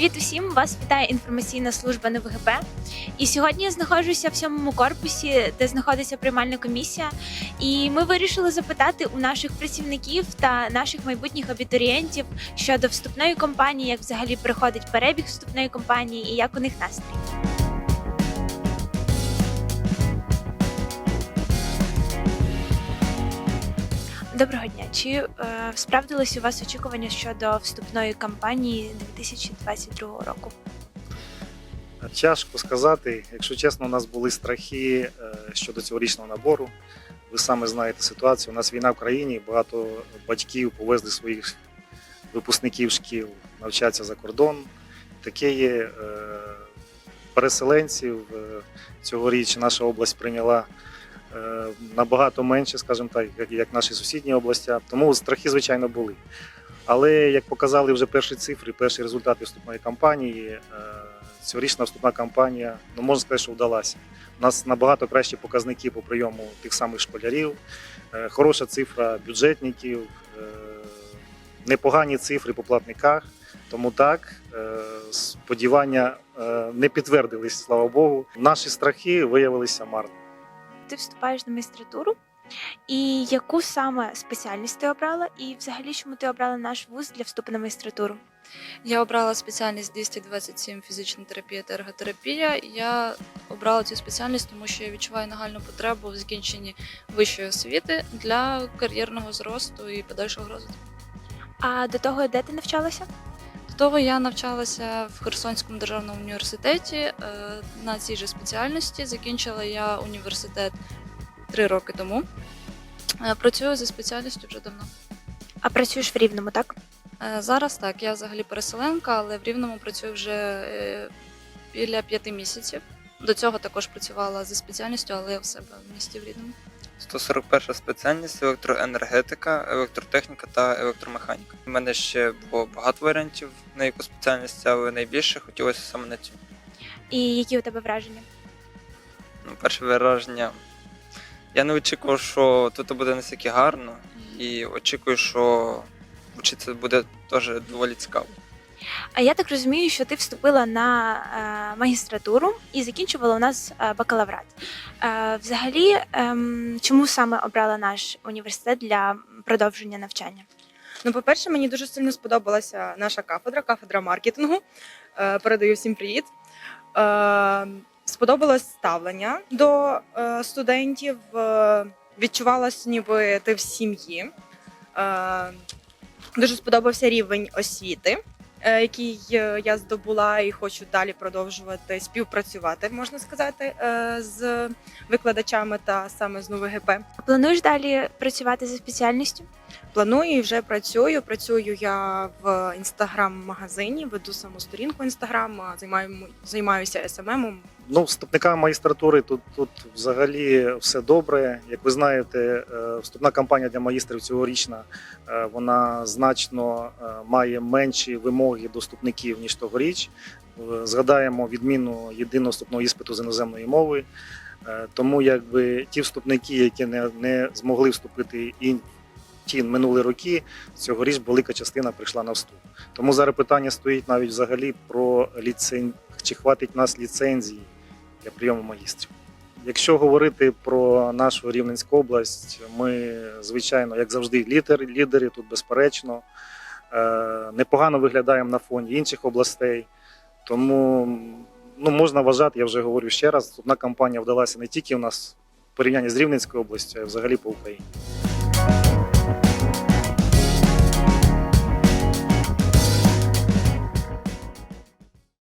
Привіт усім! Вас вітає інформаційна служба НВГП. І сьогодні я знаходжуся в сьомому корпусі, де знаходиться приймальна комісія. І ми вирішили запитати у наших працівників та наших майбутніх абітурієнтів щодо вступної кампанії, як взагалі проходить перебіг вступної кампанії і як у них настрій. Доброго дня. Чи е, справдились у вас очікування щодо вступної кампанії 2022 року? Тяжко сказати. Якщо чесно, у нас були страхи е, щодо цьогорічного набору. Ви саме знаєте ситуацію. У нас війна в країні, багато батьків повезли своїх випускників шкіл навчатися за кордон. Таке є е, переселенців. е, Цьогоріч наша область прийняла е, набагато менше, скажімо так, як, наші сусідні області. Тому страхи, звичайно, були. Але як показали вже перші цифри, перші результати вступної кампанії, е, цьогорічна вступна кампанія, ну можна сказати, що вдалася. У нас набагато кращі показники по прийому тих самих школярів, е, хороша цифра бюджетників, е, непогані цифри по платниках. Тому так, е, сподівання е, не підтвердились, слава Богу. Наші страхи виявилися марними. Ти вступаєш на магістратуру. І яку саме спеціальність ти обрала? І взагалі чому ти обрала наш вуз для вступу на магістратуру? Я обрала спеціальність 227 фізична терапія та ерготерапія. Я обрала цю спеціальність, тому що я відчуваю нагальну потребу в закінченні вищої освіти для кар'єрного зросту і подальшого розвитку. А до того, де ти навчалася? Того я навчалася в Херсонському державному університеті е, на цій же спеціальності. Закінчила я університет три роки тому. Е, Працюю за спеціальністю вже давно. А працюєш в Рівному, так? Е, Зараз так, я взагалі переселенка, але в Рівному працюю вже біля п'яти місяців. До цього також працювала за спеціальністю, але в себе в місті в Рівному. 141 спеціальність електроенергетика, електротехніка та електромеханіка. У мене ще було багато варіантів на яку спеціальність, але найбільше хотілося саме на цю. І які у тебе враження? Ну, перше враження. Я не очікував, що тут буде настільки гарно, і очікую, що вчитися буде теж доволі цікаво. А я так розумію, що ти вступила на е, магістратуру і закінчувала у нас е, бакалаврат. Е, взагалі, ем, чому саме обрала наш університет для продовження навчання? Ну, по-перше, мені дуже сильно сподобалася наша кафедра, кафедра маркетингу. Передаю всім привіт. Сподобалось ставлення до студентів. Відчувалось, ніби ти в сім'ї. Дуже сподобався рівень освіти, який е, я здобула і хочу далі продовжувати співпрацювати, можна сказати, е, з викладачами та саме з НУВГП. Плануєш далі працювати за спеціальністю? Планую і вже працюю. Працюю я в інстаграм-магазині, веду саму сторінку інстаграм, займаю, займаюся СММом. Ну, вступникам магістратури тут, тут взагалі все добре. Як ви знаєте, е, вступна кампанія для магістрів цьогорічна е, вона значно е, має менші вимоги до вступників ніж тогоріч. Згадаємо відміну єдиного вступного іспиту з іноземної мови. Тому якби ті вступники, які не, не змогли вступити і ті минулі роки, цьогоріч велика частина прийшла на вступ. Тому зараз питання стоїть навіть взагалі про ліцен... чи хватить нас ліцензії для прийому магістрів. Якщо говорити про нашу Рівненську область, ми, звичайно, як завжди, лідери, лідери тут безперечно. Е, непогано виглядаємо на фоні інших областей. Тому ну, можна вважати, я вже говорю ще раз, одна кампанія вдалася не тільки у нас в порівнянні з Рівненською областю, а й взагалі по Україні.